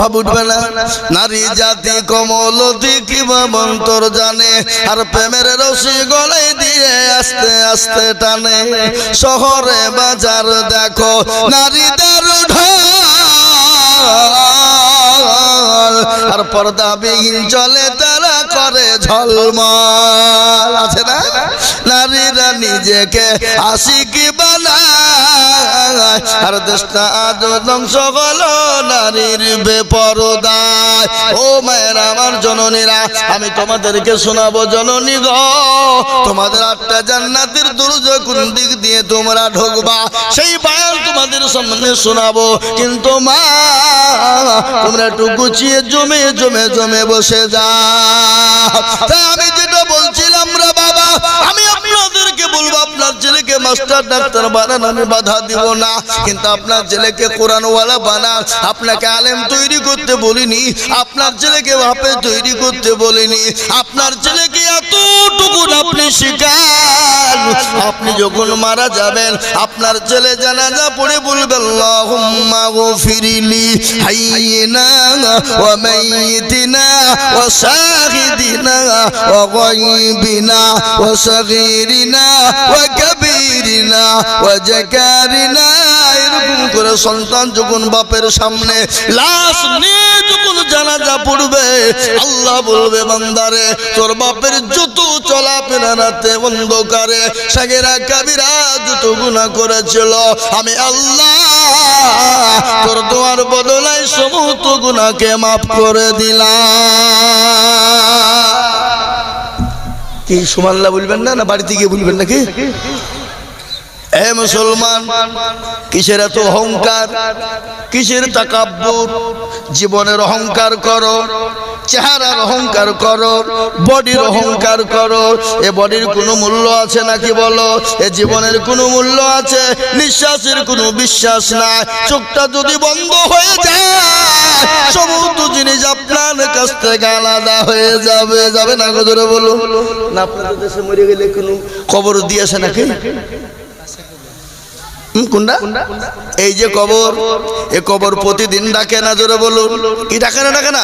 ভাব উঠবে না। নারী জাতি কমল কিবা মন্তর জানে, আর প্রেমের রসি গলে দিয়ে আস্তে আস্তে টানে। শহরে বাজার দেখো, নারীদের ঢল, আর পর্দা বিহীন চলে তারা করে ঝলমল। আছে না? নারীরা নিজেকে আশিকি বানায়। আর দেশটা নারীর বেপরদায়। ও মায়ের, আমার জননীরা, আমি তোমাদেরকে শোনাবো জননী গ। তোমাদের আটটা জান্নাতের দুর্য কোন দিক দিয়ে তোমরা ঢুকবা, সেই বায়ান তোমাদের সামনে শোনাবো। কিন্তু মা, তোমরা একটু গুছিয়ে জমে জমে জমে বসে যা মাস্টার ডাক্তার বানান আমি বাধা দিব না। কিন্তু আপনার ছেলেকে কোরআনওয়ালা বানান। আপনাকে আলেম তৈরি করতে বলিনি। আপনার ছেলেকে ভাপে তৈরি করতে বলিনি। আপনার ছেলেকে এতটুকু আপনি শিখান। আপনি যখন মারা যাবেন, আপনার ছেলে জানাজা পড়ে বলবে, আল্লাহুম্মা গফিরলি হাইয়িনা ওয়া মাইয়িতিনা ওয়া শাহিদিনা কাবীরিনা ওয়া জাকারিনা এরকম করে সন্তান যখন বাপের সামনে লাশ নিয়ে যখন জানাজা পড়বে, আল্লাহ বলবে, বান্দারে, তোর বাপের যত চলাফেরা রাতে অন্ধকারে, সাগেরা কাবিরা যত গুণা করেছিল, আমি আল্লাহ তোর দোয়ার বদলায় সমস্ত গুণাকে মাফ করে দিলাম। কি সুমাল্লা বলবেন না না বাড়িতে গিয়ে বলবেন নাকি? এ মুসলমান, কিসের এত অহংকার? কিসের তাকাব্বুর জীবনের অহংকার করো, চেহারার অহংকার করো, বডির অহংকার করো। এ বডির কোনো মূল্য আছে নাকি বলো? এ জীবনের কোনো মূল্য আছে? নিঃশ্বাসের কোনো বিশ্বাস না চোখটা যদি বন্ধ হয়ে যায়, সমস্ত জিনিস আপনার কাছ থেকে আলাদা হয়ে যাবে। যাবে না গজরে বলুন। না, আপনাদের দেশে মরে গেলে কোনো কবর দিয়েছে নাকি? কোনটা এই যে কবর, এ কবর প্রতিদিন ডাকে না জোরে বলুন। কি ডাকে না ডাকে না?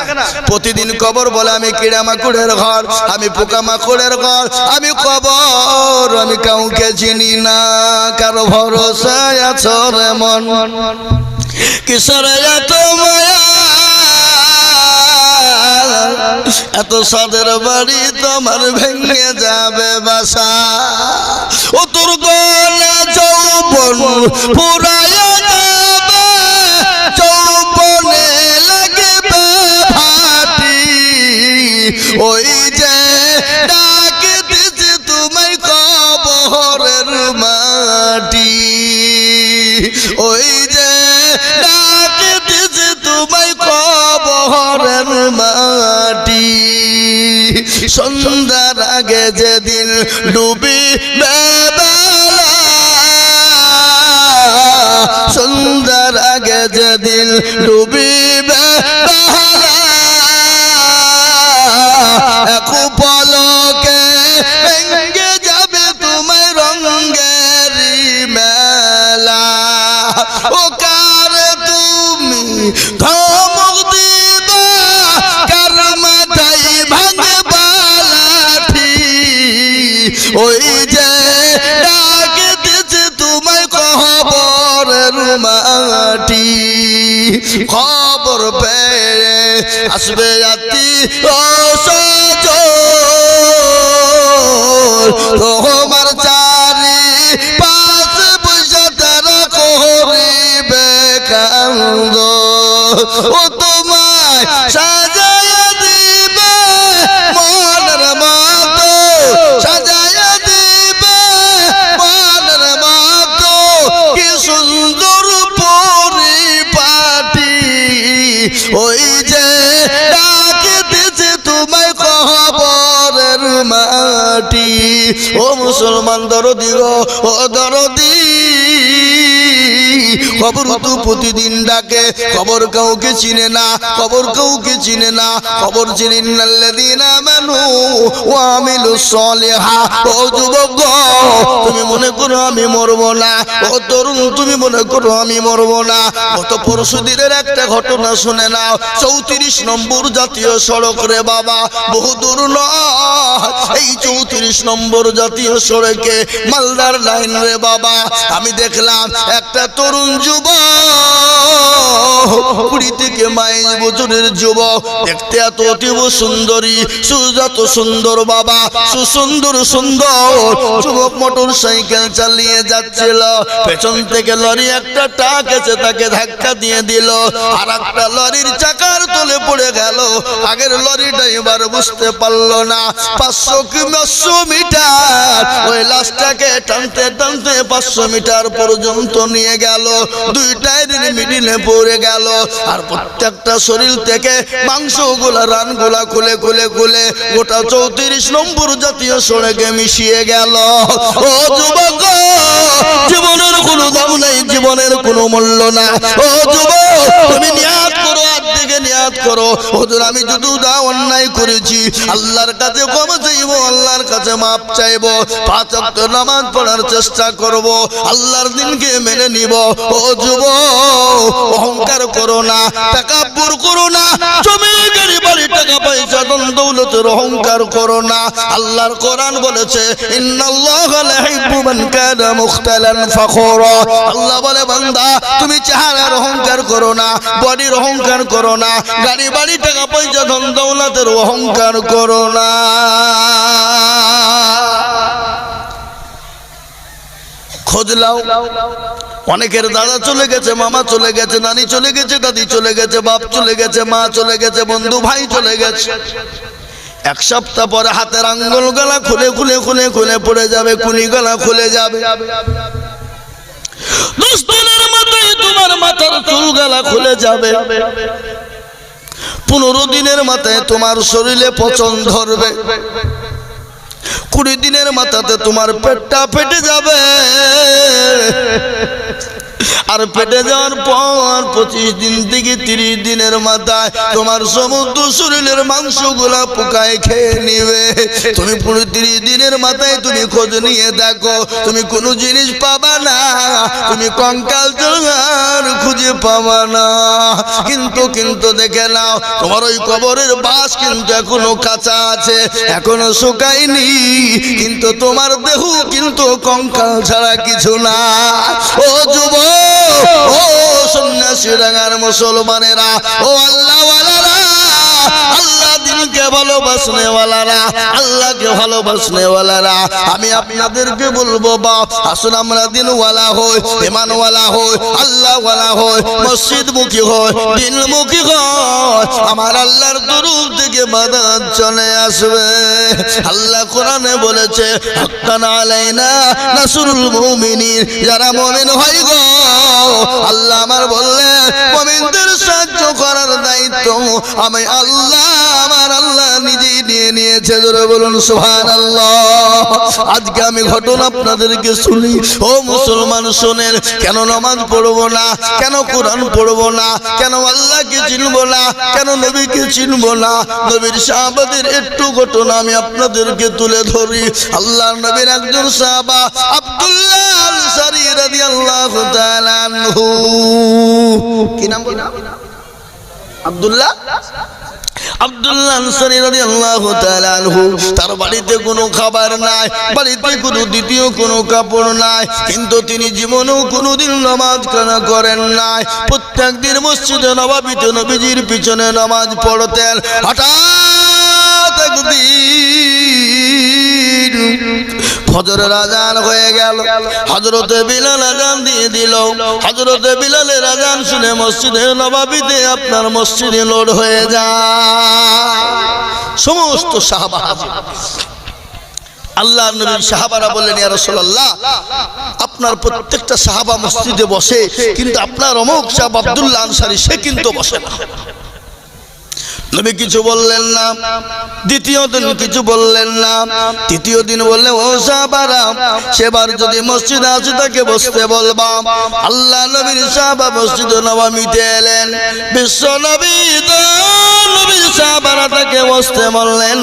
প্রতিদিন কবর বলে আমি কিড়া মাকুড়ের ঘর, আমি পোকা মাকুড়ের ঘর, আমি কবর, আমি কাউকে চিনি না, কারও মন। এত এত সাদের বাড়ি তোমার ভেঙে যাবে বাসা। ও তোর গলা যৌবন পুরায় যাবে যৌবনে লাগবে ভাটি ওই যে ডাকে দিছে তোমায় কবরের মাটি। ওই যে ডাকে দিছে তোমায় কবরের মাটি। সন্ধ্যার আগে যেদিন ডুবি বেলা ডুবিবে পলকে ভেঙ্গে যাবে তোমার রঙ্গের মেলা। ও কার তুমি খবর পেয়ে আসবে রাতি ও তোমার চারি পাঁচ পয়সা তারা করিবে কান্দ। ও তোমায় মাটি ও মুসলমান দরদি গো ও দরদি কবর তো প্রতিদিন ডাকে। কবর কাউকে চিনে না, কবর কাউকে চিনে না। কবর চিনে ইন্নাল্লাযীনা আমানু ওয়া আমিলুস সলিহা। ও তুমি মনে করো আমি মরবো না। ও তরুণ, তুমি মনে করো আমি মরবো না। গত পরশু একটা ঘটনা শুনে নাও। চৌত্রিশ নম্বর জাতীয় সড়ক রে বাবা, বহু দূর এই চৌত্রিশ নম্বর জাতীয় সড়কে মালদার লাইন রে বাবা, আমি দেখলাম একটা তরুণ লরি আর একটা লরির চাকার তলে পড়ে গেল। আগের লরিটা এবার বুঝতে পারল না। পাঁচশো পাঁচশো মিটার? ওই লাশটাকে টানতে টানতে পাঁচশো মিটার পর্যন্ত নিয়ে গেল। দুই টায়ারের মিডিলে জীবনের কোনো দাম নেই, জীবনের কোনো মূল্য না। ও যুবক, তুমি নিয়াত করো, আর দিকে নিয়াত করো। হুজুর, আমি যদি দা অন্যায় করেছি, আল্লাহর কাছে ক্ষমা চাইব, আল্লাহর কাছে মাপ চাইব, পাঁচ নামাজ পড়ার চেষ্টা করব, আল্লাহর দিনকে মেনে নিব। ও যুব, অহংকার করো না টাকাব্বুর করো না জমি গাড়ি, বাড়ি, টাকা, পয়সা, ধন, দৌলতের অহংকার করো না। আল্লাহর কোরআন বলেছে, ইন্নাল্লাহ লা মান কানা মুখতালান আল্লাহ বলে, বান্দা, তুমি চেহারার অহংকার করো না, বডির অহংকার করো না, গাড়ি, বাড়ি, টাকা, পয়সা, ধন, দৌলতের অহংকার করো না। খোঁজ লাও অনেকের দাদা চলে গেছে, মামা চলে গেছে, নানি চলে গেছে, দাদি চলে গেছে, বাপ চলে গেছে, মা চলে গেছে, বন্ধু ভাই চলে গেছে। এক সপ্তাহ পরে হাতের আঙ্গুল গলা খুলে খুলে খুলে খুলে পড়ে যাবে কুনি গলা খুলে যাবে। তোমার মাথার চুল গলা খুলে যাবে। পনেরো দিনের মাথায় তোমার শরীরে পচন ধরবে। কুড়ি দিনের মাথাতে তোমার পেটটা ফেটে যাবে। আর পেটে যাওয়ার পর পঁচিশ দিন থেকে তিরিশ দিনের মাথায় তোমার সমুদ্র শরীরের মাংসগুলা পোকায় খেয়ে নিবে। তুমি পুরো তিরিশ দিনের মাথায় তুমি খোঁজ নিয়ে দেখো, তুমি কোনো জিনিস পাবা না, তুমি কঙ্কাল জোগাড় খুঁজে পাবা না। কিন্তু কিন্তু দেখে নাও, তোমার ওই কবরের বাস কিন্তু এখনও কাঁচা আছে, এখনও শুকায়নি। কিন্তু তোমার দেহ কিন্তু কঙ্কাল ছাড়া কিছু না। ও যুব ও সন্ন্যাসী মুসলমানেরা ও আল্লাহ আল্লাহ দিনকে ভালোবাসনে আল্লাহকে ভালোবাসনে আমি আপনাদেরকে বলব বাপ আসুন আমরা দিনওয়ালা হই ইমানওয়ালা হই আল্লাহওয়ালা হই মসজিদ মুখী হই দিনমুখী হই আমার আল্লাহর তরফ থেকে বাদাত চলে আসবে। আল্লাহ কোরআনে বলেছে হাক্কান আলাইনা নাসরুল মুমিনিন যারা মুমিন হয় গো আল্লাহ আমার বললেন, মুমিনদের সাহায্য করার দায়িত্ব আমি আল্লাহ, আমার আল্লাহ নিজেই নিয়ে নিয়েছে। জোরে বলুন সুহান আল্লাহ আজকে আমি ঘটনা আপনাদেরকে শুনি। ও মুসলমান, শোনেন, কেন নামাজ পড়ব না? কেন কোরআন পড়ব না? কেন আল্লাহকে চিনবো না? কেন নবীকে চিনবো না? নবীর সাহাবাদের একটু ঘটনা আমি আপনাদেরকে তুলে ধরি। আল্লাহ নবীর একজন সাহাবা, আব্দুল্লাহ আনসারী রাদিয়াল্লাহু তাআলা আনহু। কি নাম আব্দুল্লাহ? আব্দুল্লাহ আনসারী রাদিয়াল্লাহু তাআলা তার বাড়িতে কোনো খাবার নাই, বাড়িতে কোনো দ্বিতীয় কোনো কাপড় নাই, কিন্তু তিনি জীবনেও কোনোদিন নামাজ কানা করেন নাই। প্রত্যেক দিন মসজিদে নবাবিতে নবীজির পিছনে নামাজ পড়তেন। হঠাৎ একদিন ফজরের আজান হয়ে গেল। হজরতে বিলাল আজান দিয়ে দিল। হজরতে বিলালের আজান শুনে মসজিদে নবাবিতে আপনার মসজিদে লোড হয়ে যায়। সমস্ত সাহাবা। আল্লাহ নবীর সাহাবারা বললেন, ইয়া রাসূলুল্লাহ, আপনার প্রত্যেকটা সাহাবা মসজিদে বসে, কিন্তু আপনার অমুক সাহাব আব্দুল্লাহ আনসারী, সে কিন্তু বসে না। নবী কিছু বললেন না। দ্বিতীয় দিন কিছু বললেন না। তৃতীয় দিন বললেন ও সাহাবারা, সেবার যদি মসজিদে আসে তাকে বসতে বলবা। আল্লাহ নবীর সাহাবা মসজিদ নবমীতে এলেন। বিশ্ব নবী নবীর সাহাবারা তাকে বসতে বললেন।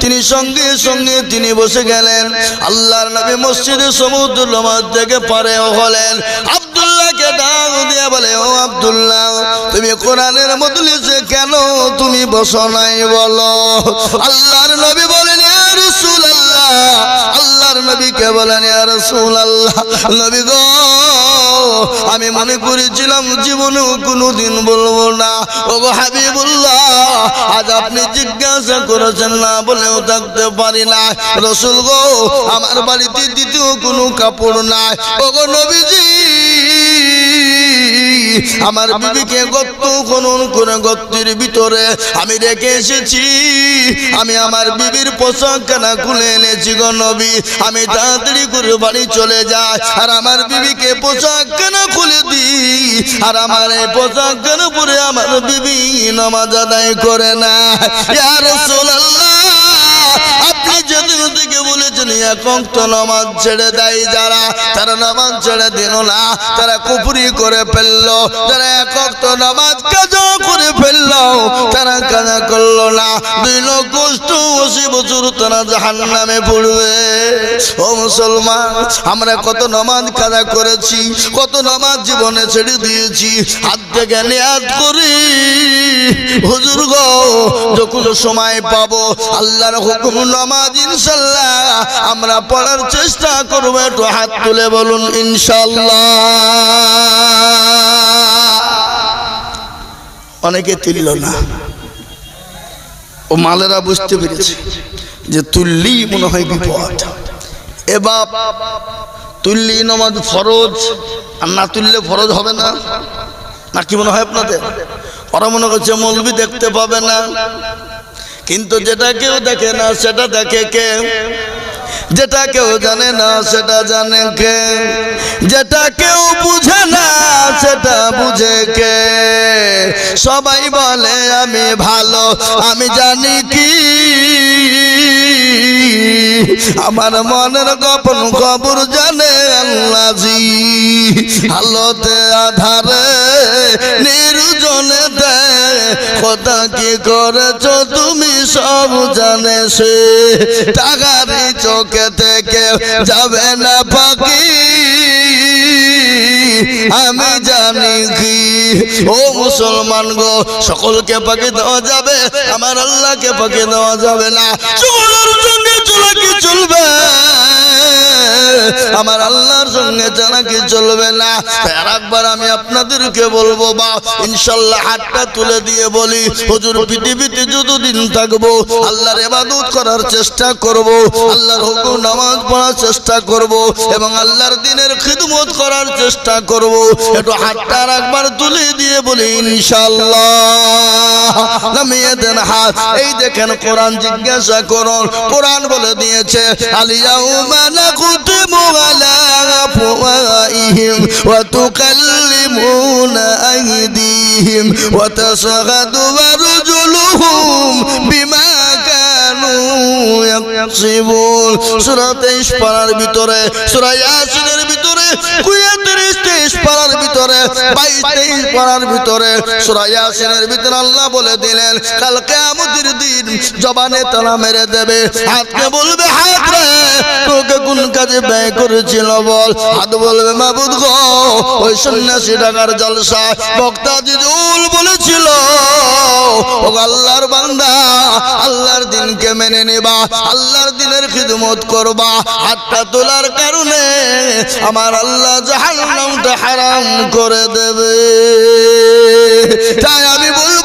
তিনি সঙ্গে সঙ্গে তিনি বসে গেলেন। আল্লাহর নবী মসজিদে সমুদ্র থেকে পরে হলেন। আব্দুল্লাহকে বলে, ও আব্দুল্লাহ, তুমি কোরআনের কেন তুমি নাই বলো? আল্লাহর নবী বলেন আল্লাহর নবীকে বলেন, ইয়া রাসূলুল্লাহ। নবী গো, আমি মনে করেছিলাম জীবনেও কোনোদিন বলব না। ও গো হাবিবুল্লাহ, আজ আপনি জিজ্ঞাসা করেছেন, না বলেও থাকতে পারি না। রসুল গো, আমার বাড়িতে দ্বিতীয় কোনো কাপড় নাই। ও গো নবীজি আমার বিবিকে গত্ত খনন করে গত্তের ভিতরে আমি রেখে এসেছি। আমি আমার বিবির পোশাক কেনা খুলে এনেছি গো নবী। আমি তাড়াতাড়ি করে বাড়ি চলে যাই। আর আমার বিবিকে পোশাক কেনা খুলে দিই। আর আমার এই পোশাক কেন পরে আমার বিবি নামাজ আদায় করে না। ইয়া রাসূলুল্লাহ। একক তো নামাজ ছেড়ে দেয় যারা, তারা নামাজ ছেড়ে দিল না, তারা কুপুরি করে ফেলল যারা একক তো নামাজ কাজা করে ফেলল, তারা কাজা করল না। দুই লক্ষ কষ্ট অশি বছর তারা জাহান নামে পড়বে। ও মুসলমান, আমরা কত নামাজ কাজা করেছি, কত নামাজ জীবনে ছেড়ে দিয়েছি, হাত থেকে নিয়াদ করি। হুজুর গো, যখন সময় পাবো, আল্লাহর হুকুম নামাজ ইনশাল্লাহ আমরা পড়ার চেষ্টা করব, একটু হাত তুলে বলুন ইনশাল্লাহ অনেকে তুলল না। ও মালেরা বুঝতে পেরেছে যে তুললি মনে হয় বিপদ। এবার তুললি নমাজ ফরজ, আর না তুললে ফরজ হবে না? না কি মনে হয় আপনাদের? ওরা মনে করছে মৌলবি দেখতে পাবে না। কিন্তু যেটা কেউ দেখে না, সেটা দেখে কে? যেটা কেউ জানে না, সেটা জানে কে? যেটা কেউ বুঝে না, সেটা বুঝে কে? সবাই বলে, আমি ভালো, আমি জানি কি। আমার মনের গোপন খবর জানে আল্লাজি আলোতে আধারে নির্জনে কথা কি করেছ তুমি সব জানে সে। টাকারি চোখে থেকে যাবে না পাখি। আমি জানি কি? ও মুসলমান গো, সকলকে পাকে দেওয়া যাবে, আমার আল্লাহকে পাকে দেওয়া যাবে না। আমার আল্লাহর সঙ্গে জানা কি চলবে না। আর একবার আমি আপনাদেরকে বলব, বা ইনশাল্লাহ হাতটা তুলে দিয়ে বলি, হুজুর, পৃথিবীতে যতদিন থাকব, আল্লাহর এবাদত করার চেষ্টা করব, আল্লাহর হুকুম নামাজ পড়ার চেষ্টা করব, এবং আল্লাহর দিনের খিদমত করার চেষ্টা করব। একটু হাতটা একবার তুলে দিয়ে বলি ইনশাল্লাহ এই দেখেন কোরআন জিজ্ঞাসা করুন। কোরআন বলে দিয়েছে বিমা কানু ইয়াকসিবুন। সূরা 23 পারার ভিতরে ভিতরে 33 23 পাড়ার ভিতরে 22 23 পারার ভিতরে। সূরা ইয়াসিনের ভিতরে আল্লাহ বলে দিলেন, কাল কিয়ামতের দিন জবানে তালা মেরে দেবে। হাতকে বলবে, হাত রে, তোকে কোন কাজে ব্যয় করেছিল বল? হাত বলবে, মাবুদ গো, ওই সন্ন্যাসী টাকার জলসা, বক্তা জিজুল বলেছিল। ও আল্লাহর বান্দা, আল্লাহর দিনকে মেনে নেবা, আল্লাহর দিনের খিদমত করবা। হাতটা তোলার কারণে আমার আল্লাহ জাহান্নামটা হারাম করে দেবে। তাই আমি বলব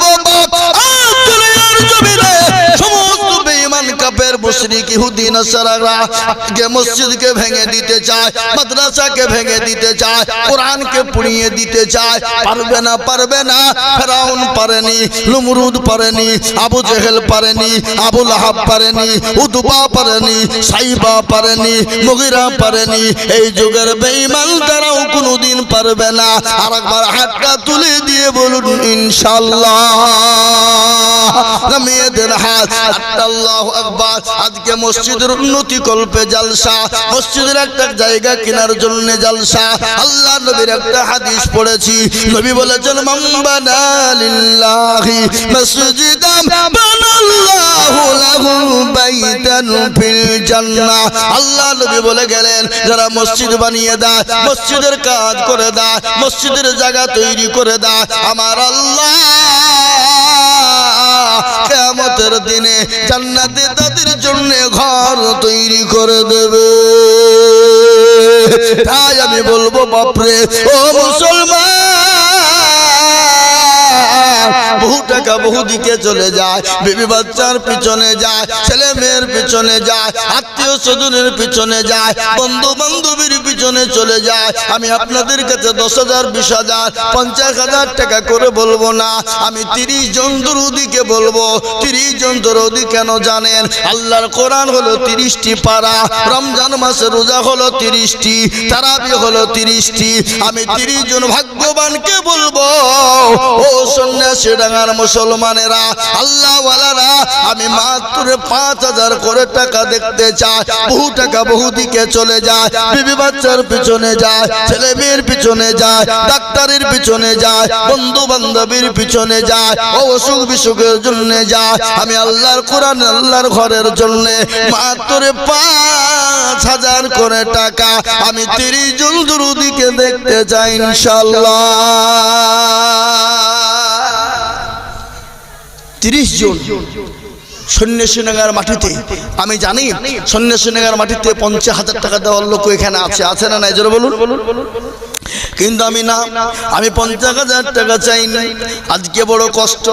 কাফের মুশরিক ইহুদি, নাসারারা আজকে মসজিদকে ভেঙে দিতে চায়, মাদ্রাসাকে ভেঙে দিতে চায়, কোরআনকে পুড়িয়ে দিতে চায়, পারবে না পারবে না। ফেরাউন পারেনি, লুমরুদ পারেনি, আবু জেহেল পারেনি, আবু লাহাব পারেনি, উদবা পারেনি, সাইবা পারেনি, মুগিরা পারেনি। এই যুগের বেঈমান তারাও কোনোদিন পারবে না। আর একবার হাতটা তুলে দিয়ে বলুন ইনশাল্লাহ না মেয়েদের হাত। আল্লাহ আকবার। আজকে মসজিদের উন্নতি কল্পে জালসা। মসজিদের একটা জায়গা কেনার জন্য জালসা। আল্লাহ নবীর একটা হাদিস পড়েছি। নবী বলেছেন মাম্বানা লিল্লাহি মসজিদাম, বানাল্লাহু লাহু বাইতান ফিল জান্নাহ। আল্লাহ নবী বলে গেলেন, যারা মসজিদ বানিয়ে দেয় মসজিদের কাজ করে দেয় মসজিদের জায়গা তৈরি করে দেয় আমার আল্লাহ কেমতের দিনে জান্নাতে তাদের জন্য ঘর তৈরি করে দেবে। তাই আমি বলব, বাপরে, ও মুসলমান টাকা বহু দিকে চলে যায়, বিবি বাচ্চার পিছনে যায়, ছেলে মেয়ের পিছনে যায়, আত্মীয় স্বজনের পিছনে যায়, বন্ধু বান্ধবীর পিছনে চলে যায়। আমি আপনাদের কাছে দশ হাজার, বিশ হাজার, পঞ্চাশ হাজার টাকা করে বলব না, আমি তিরিশ জন দরুদিকে বলব। তিরিশ জন দরুদি কেন জানেন? আল্লাহর কোরআন হলো তিরিশটি পারা, রমজান মাসে রোজা হলো তিরিশটি, তারাবি হলো তিরিশটি। আমি তিরিশ জন ভাগ্যবানকে বলব, ও সন্ন্যাসী ডাঙার মুসলমানেরা আল্লাহ আমি মাত্র পাঁচ হাজার করে টাকা দেখতে চাই। বহু টাকা বহু দিকে চলে যায়, বিবি বাচ্চার পিছনে যায়, ছেলে মেয়ের পিছনে যায়, ডাক্তারের পিছনে যায় বন্ধু বান্ধবীর পিছনে যায়, ও অসুখ বিসুখের জন্য যায়। আমি আল্লাহর কোরআন, আল্লাহর ঘরের জন্য মাত্র পাঁচ হাজার করে টাকা, আমি তিরিশ জন দুরুদিকে দেখতে চাই ইনশাল্লাহ তিরিশ জন সৈন্য সন্ন্যাসীনগর মাটিতে, আমি জানি সৈন্য সন্ন্যাসীনগর মাটিতে পঞ্চাশ হাজার টাকা দেওয়ার লোক এখানে আছে আছে না নাই? জোরে বলুন। কিন্তু আমি না, আমি পঞ্চাশ হাজার টাকা চাইনি। আজকে বড় কষ্ট।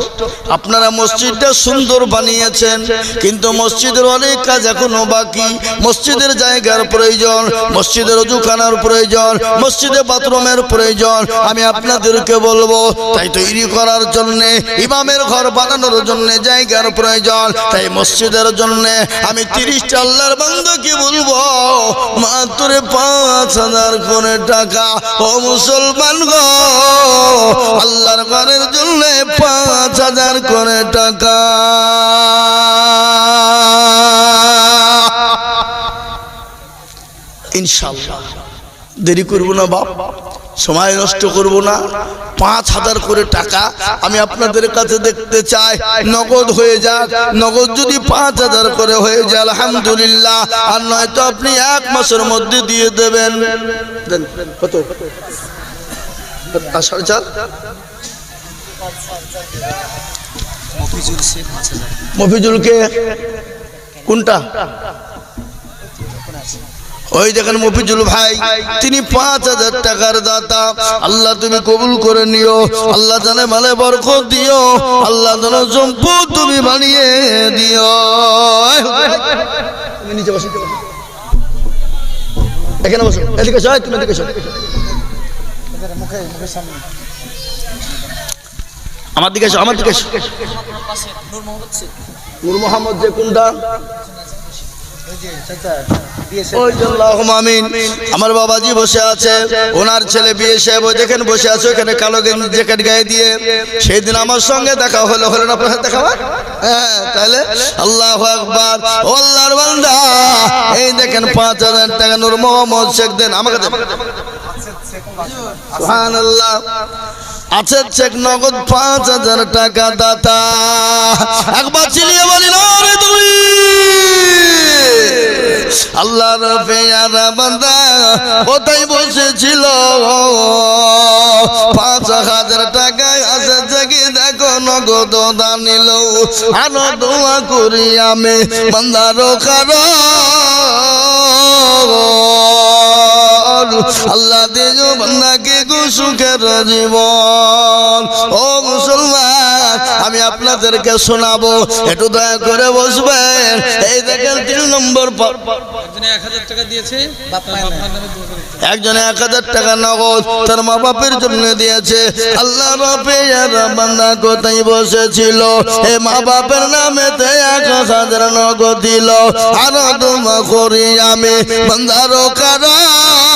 আপনারা মসজিদটা সুন্দর বানিয়েছেন, কিন্তু মসজিদের অনেক কাজ এখনও বাকি। মসজিদের জায়গার প্রয়োজন, মসজিদের অজুখানার প্রয়োজন, মসজিদে বাথরুমের প্রয়োজন। আমি আপনাদেরকে বলব, তাই তৈরি করার জন্যে, ইমামের ঘর বানানোর জন্য জায়গার প্রয়োজন। তাই মসজিদের জন্য আমি তিরিশটা আল্লাহর বান্ধবকে বলব, মাত্র পাঁচ হাজার করে টাকা। ও মুসলমান গো, আল্লাহর ঘরের জন্য পাঁচ হাজার করে টাকা। ইনশাল্লাহ দেরি করব না বাপ, সময় নষ্ট করব না। পাঁচ হাজার করে টাকা আমি আপনাদের কাছে দেখতে চাই। নগদ হয়ে যাক। নগদ যদি পাঁচ হাজার করে হয়ে যায়, আলহামদুলিল্লাহ। আর নয়তো আপনি এক মাসের মধ্যে দিয়ে দেবেন। কত? সাড়ে চার মফিজুলকে কোনটা? ওই দেখেন মফিজুল ভাই তিনি পাঁচ হাজার টাকার দাতা। আল্লাহ তুমি কবুল করে নিও আল্লাহ জানে মালে বরকত দিও আল্লাহ যেন সম্পদ তুমি বানিয়ে দিও। তুমি নিচে বসো এখানে বসো এদিকে এসো, তুমি এদিকে এসো। আমার দিকে আমার দিকে নূর মোহাম্মদ যে কোনটা ওই যে আল্লাহুম্মা আমিন। আমার বাবাজি বসে আছে, ওনার ছেলে বিয়ে সাহেব দেখেন বসে আছে ওখানে কালো জ্যাকেট গায়ে দিয়ে। সেই দিন আমার সঙ্গে দেখা হলো হলো না আপনার দেখা হয়? তাহলে আল্লাহ আকবার। আল্লাহর বান্দা, এই দেখেন পাঁচ হাজার টাকা নূর মোহাম্মদ শেখ দেন, আমাকে সুবহানাল্লাহ। আছে চেক নগদ পাঁচ হাজার টাকা দাতা। একবার চিলিয়ে বলি রে তুমি আল্লাহ পেয়ারা বান্দা কোথায় বসেছিল? পাঁচ হাজার টাকায় আছে থেকে দেখো নগদ দানিল আরও দোয়া করি আমি, বান্দারও আল্লাহ দিও বান্দাকে গো সুখের জীবন ও মুসলমান আমি আপনাদেরকে শোনাবো একটু দয়া করে বসবেন। এই দেখেন তিন নম্বর একজনে এক হাজার টাকা করে নগদ তার মা বাপের জন্য দিয়েছে। আল্লাহ বাপে বান্দা কোথায় বসেছিল? এ মা বাপের নামে এক হাজার নগদ দিল। আর তোমা করি আমি বান্দারও কারণ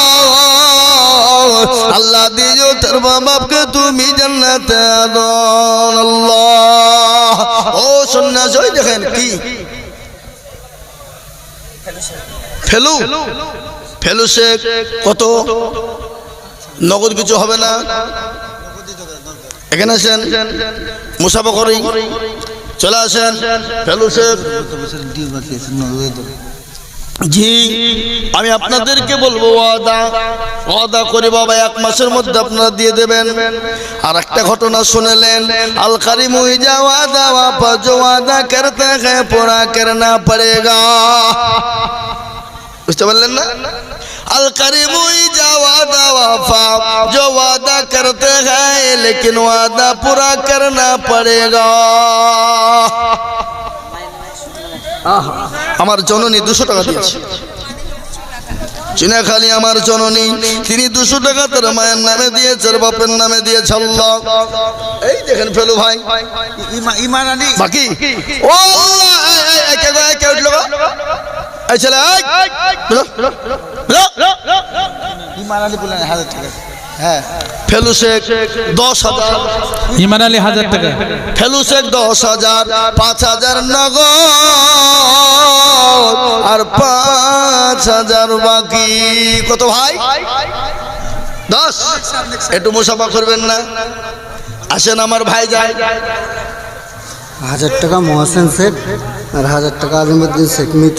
আল্লাহ দিও তোর মা বাপকে তুমি জান্নাতে আদন আল্লাহ। ও আছে ওই দেখেন কি? ফেলু। ফেলু শেখ কত? নগদ কিছু হবে না? এখানে আসেন। মুসাফা করি। চলে আসেন। ফেলু শেখ। জি, আমি আপনাদেরকে বলব ওয়াদা ওয়াদা করে বাবা এক মাসের মধ্যে আপনারা দিয়ে দেবেন। আর একটা ঘটনা শুনলেন, আল কারিম যা ওয়াদা ওয়াফা জো ওয়াদা করতে হ্যাঁ পোড়া করনা পড়েগা। বুঝতে পারলেন না? আল কারিম যা ওয়াদা ওয়াফা জো ওয়াদা করতে হ্যাঁ লেকিন ওয়াদা পুরা করনা পড়েগা। আহা। আমার জননী দুশো টাকা দিয়েছে। চিনাখালি আমার জননী তিনি দুশো টাকা তার মায়ের নামে দিয়েছে বাপের নামে দিয়েছে আল্লাহ। এই দেখেন ফেলু ভাই ইমান আলী বাকি? ও কে উঠল এই ছেলে। ইমান আলী বললেন হাজার টাকা। হ্যাঁ। ফেলু শেখ দশ হাজার। ইমান আলী হাজার টাকা। ফেলু শেখ দশ হাজার পাঁচ হাজার নগদ আর পাঁচ হাজার বাকি। কত ভাই? দশ। একটু মুসাফা করবেন না? আসেন আমার ভাই যায় হাজার টাকা মহাসেন শেখ আর হাজার টাকা আলিমুদ্দিন শেখ মৃত।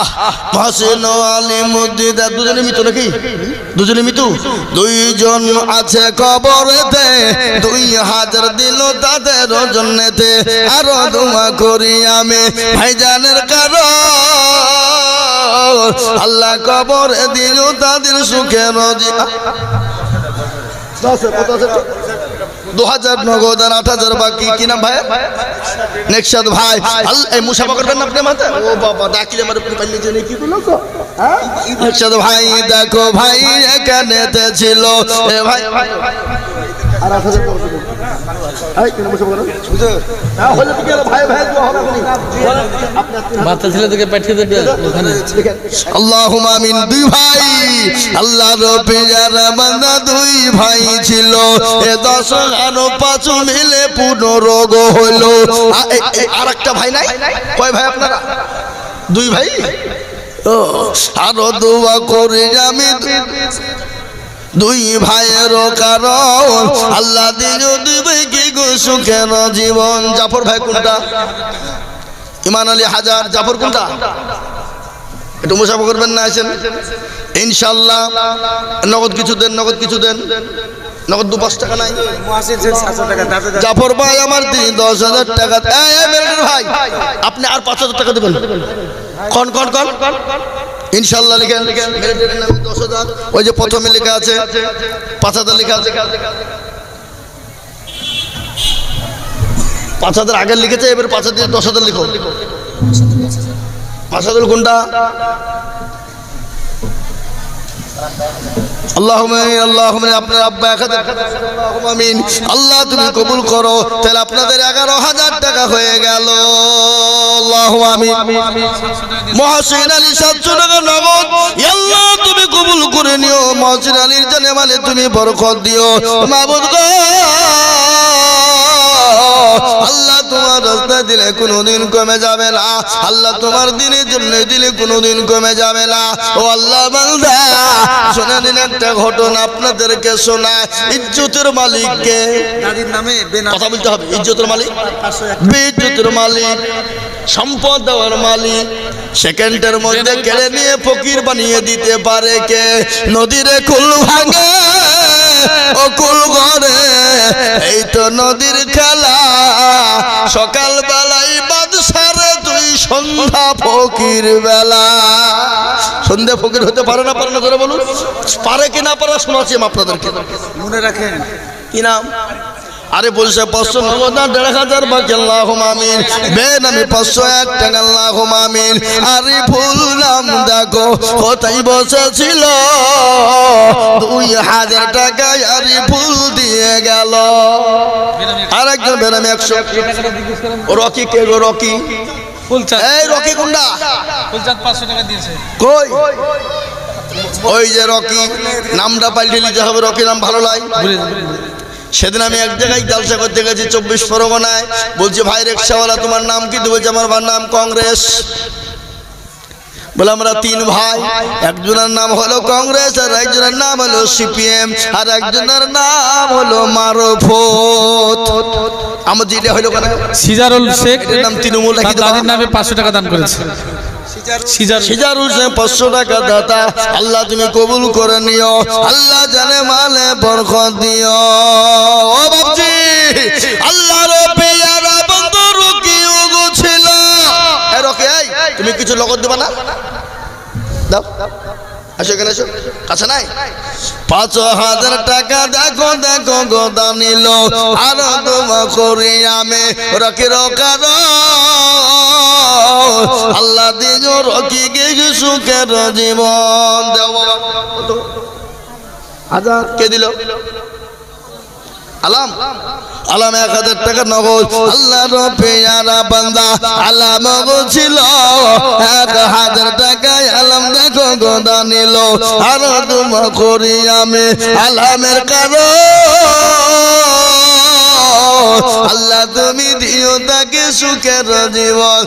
আহ হাসিন আলিমুদ্দিন দুজনে মিতু নাকি? দুজনে মিতু? দুইজন আছে কবরেতে দুই হাজার দিল তাদের জন্যতে আরও দোয়া করি আমি ভাইজানের কারণ। আল্লাহ কবরে দিল তাদের সুখে রজি। দু হাজার নগদ আর আট হাজার বাকি। কি নাম ভাই নেকশাদ ভাই। এই মুসাফা করবেন না আপনি মাথা ও বাবা ডাকিলে আমার আপনি পাইলে জেনে কি বলো তো নেকশাদ ভাই দেখো ভাই এখানেতে ছিল। এ ভাই। আর আট হাজার এই কেন মুসাফা করেন হ্যাঁ ভাই ভাই এখনই। দুই ভাই। আল্লাহ দুই ভাই ছিল। আরও একটা ভাই কয় ভাই দুই ভাই? আরও করি আমি। দুই ভাইয়ের কারণ। আল্লাহ দিল দুই ভাইকে সুখের জীবন। জাফর ভাই কোনটা? ইমান আলী হাজার জাফর কোনটা? একটু মুসাফা করবেন না আছেন ইনশাল্লাহ নগদ কিছু দেন, নগদ কিছু দেন। নগদ দু পাঁচ টাকা নাই। জাফর আমার দশ হাজার টাকা। ভাই, আপনি আর পাঁচ হাজার টাকা দেবেন। ইনশাল্লাহ লিখেন। দশ হাজার। ওই যে লেখা আছে, পাঁচ হাজার লেখা আছে। পাঁচ হাজার আগে লিখেছে, এবার পাঁচ হাজার দশ হাজার লিখো। পাঁচ হাজার কোনটা? আপনার আল্লাহ তুমি কবুল করো, তাহলে আপনাদের এগারো হাজার টাকা হয়ে গেল। আল্লাহ আলী আল্লাহ তুমি কবুল করে নিও। মহাসিন আলীর জানে মানে তুমি বরকত দিও। আল্লাহ তোমার রাস্তা দিলে কোনোদিন কমে যাবে না। আল্লাহ তোমার দিনের জন্য দিলে কোনোদিন কমে যাবে না। ও আল্লাহ বান্দা শোনা দিন একটা ঘটনা আপনাদেরকে শোনায়। ইজ্জতের মালিককে নামে কথা বলতে হবে ইজ্জতের মালিক। বিদ্যুতের মালিক সম্পদ দেওয়ার মালিক সেকেন্ডের মধ্যে কেড়ে নিয়ে ফকির বানিয়ে দিতে পারে কে? নদীরে কুল ভাঙে ও কুল ঘরে এই তো নদীর খেলা। সকাল বেলায় বাদশারে তুই সন্ধ্যা ফকির বেলা। সন্ধ্যা ফকির হতে পারে না পারে না, ধরে বলুন। পারে কি না পারে, শোনাচ্ছি আপনাদেরকে। মনে রাখেন, কি নাম? আরে বলছে পাঁচশো নগদ দেড় হাজার বাকি আল্লাহ আমিন। বেন আমি পাঁচশো এক টাকা আল্লাহ আমিন। আরে ফুল নাম দেখো কোথায় বসেছিল? দুই হাজার টাকায় আরে ফুল দিয়ে গেল। আর একজন বেনামি একশো। রকি কে গো রকি? এই রকি কুন্ডা। পাঁচশো টাকা দিয়েছে। কই? ওই যে রকি নামটা পাল্টে নিতে হবে রকি নাম ভালো লাগে ভুলে ভুলে- সেদিন আমি এক জায়গায় জালসা করতে গেছি চব্বিশ পরগনায়। বলছি ভাই রিক্সাওয়ালা তোমার নাম কি? বলছে আমার নাম কংগ্রেস। বলে আমরা তিন ভাই। একজনের নাম হলো কংগ্রেস আর একজনের নাম হলো সিপিএম আর একজনের নাম হলো মারফত। আমার যেটা হলো কেন সিজারুল শেখ নাম তৃণমূল। নামে পাঁচশো টাকা দান করেছে। পাঁচশো টাকা আল্লাহ তুমি কবুল করে নিও। আল্লাহ জানে মালে বরকত দিও। ও এই, তুমি কিছু লগত দেবা না? দাও, আসো এখানে আসো। কাছে নাই? পাঁচ হাজার টাকা দেখো দেখো গোদা নিল আর তোমা করি আমি। Rocky rocker. আল্লাহ দিজ সুখের জীবন দেও বাবা কে দিল? আলাম। আলাম এক হাজার টাকা নগদ। আল্লাহ রবিয়ারা বান্দা, আলাম ছিল। এক হাজার টাকায় আলাম দেখো গোদা নিল। আর তোমা করি আমি আলামের কারণ আল্লাহ তুমি দিও তাকে সুখের জীবন।